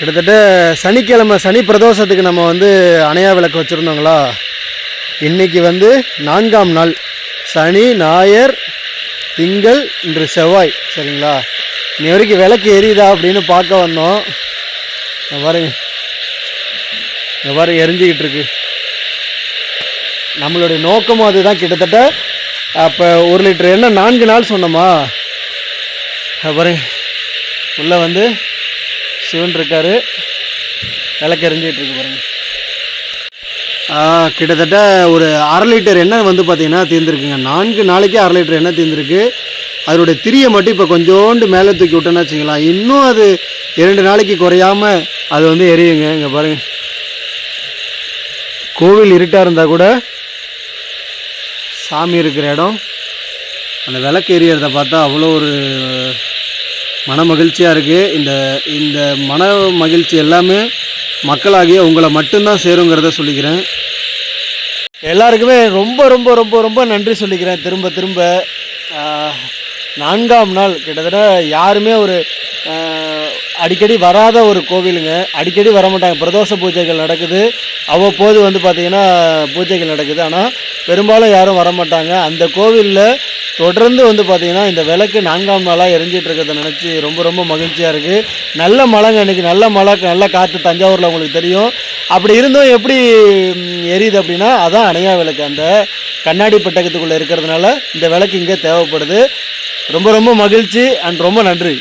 கிட்டத்தட்ட சனிக்கிழமை சனி பிரதோஷத்துக்கு நம்ம வந்து அணையா விளக்கு வச்சுருந்தோங்களா? இன்னைக்கு வந்து நான்காம் நாள். சனி ஞாயர் திங்கள் இன்று செவ்வாய். சரிங்களா? இன்னி வரைக்கும் விளக்கு எரியுதா அப்படின்னு பார்க்க வந்தோம். எவ்வாறு பாருங்க. இங்க எரிஞ்சிக்கிட்டு இருக்கு. நம்மளுடைய நோக்கமும் அதுதான். கிட்டத்தட்ட அப்போ ஒரு லிட்டர் எண்ணெய் நான்கு நாள் சொன்னோமா? இங்க பாருங்க. உள்ளே வந்து சிவன் இருக்காரு. விளக்கறிஞ்சிட்டு இருக்கு பாருங்க. கிட்டத்தட்ட ஒரு அரை லிட்டர் எண்ணெய் வந்து பார்த்தீங்கன்னா தீர்ந்துருக்குங்க. நான்கு நாளைக்கு அரை லிட்டர் எண்ணெய் தீர்ந்துருக்கு. அதனுடைய திரியை மட்டும் இப்போ கொஞ்சோண்டு மேலே தூக்கி விட்டோன்னு வச்சுக்கலாம் இன்னும் அது இரண்டு நாளைக்கு குறையாம அது வந்து எரியுங்க. இங்கே பாருங்க. கோவில் இருட்டாக இருந்தால் கூட சாமி இருக்கிற இடம். அந்த விளக்கு எரியறதை பார்த்தா அவ்வளோ ஒரு மன மகிழ்ச்சியாக இருக்குது இந்த இந்த மன மகிழ்ச்சி எல்லாமே மக்களாகிய உங்களை மட்டும்தான் சேருங்கிறத சொல்லிக்கிறேன். எல்லாருக்குமே ரொம்ப ரொம்ப ரொம்ப ரொம்ப நன்றி சொல்லிக்கிறேன். திரும்ப திரும்ப நான்காம் நாள் கிட்டத்தட்ட யாருமே ஒரு அடிக்கடி வராத ஒரு கோவிலுங்க. அடிக்கடி வர மாட்டாங்க. பிரதோஷ பூஜைகள் நடக்குது. அவ்வப்போது வந்து பார்த்திங்கன்னா பூஜைகள் நடக்குது. ஆனால் பெரும்பாலும் யாரும் வர மாட்டாங்க அந்த கோவிலில் தொடர்ந்து வந்து பார்த்திங்கன்னா இந்த விளக்கு நான்காம் நாளாக எரிஞ்சிட்டு இருக்கிறத நினச்சி ரொம்ப ரொம்ப மகிழ்ச்சியாக இருக்குது நல்ல மழைங்க இன்றைக்கி நல்ல மழை நல்ல காற்று தஞ்சாவூரில் உங்களுக்கு தெரியும். அப்படி இருந்தும் எப்படி எரியுது அப்படின்னா அதான் அணையா விளக்கு. அந்த கண்ணாடி பெட்டகத்துக்குள்ளே இருக்கிறதுனால இந்த விளக்கு இங்கே தேவைப்படுது. ரொம்ப ரொம்ப மகிழ்ச்சி அண்ட் ரொம்ப நன்றி.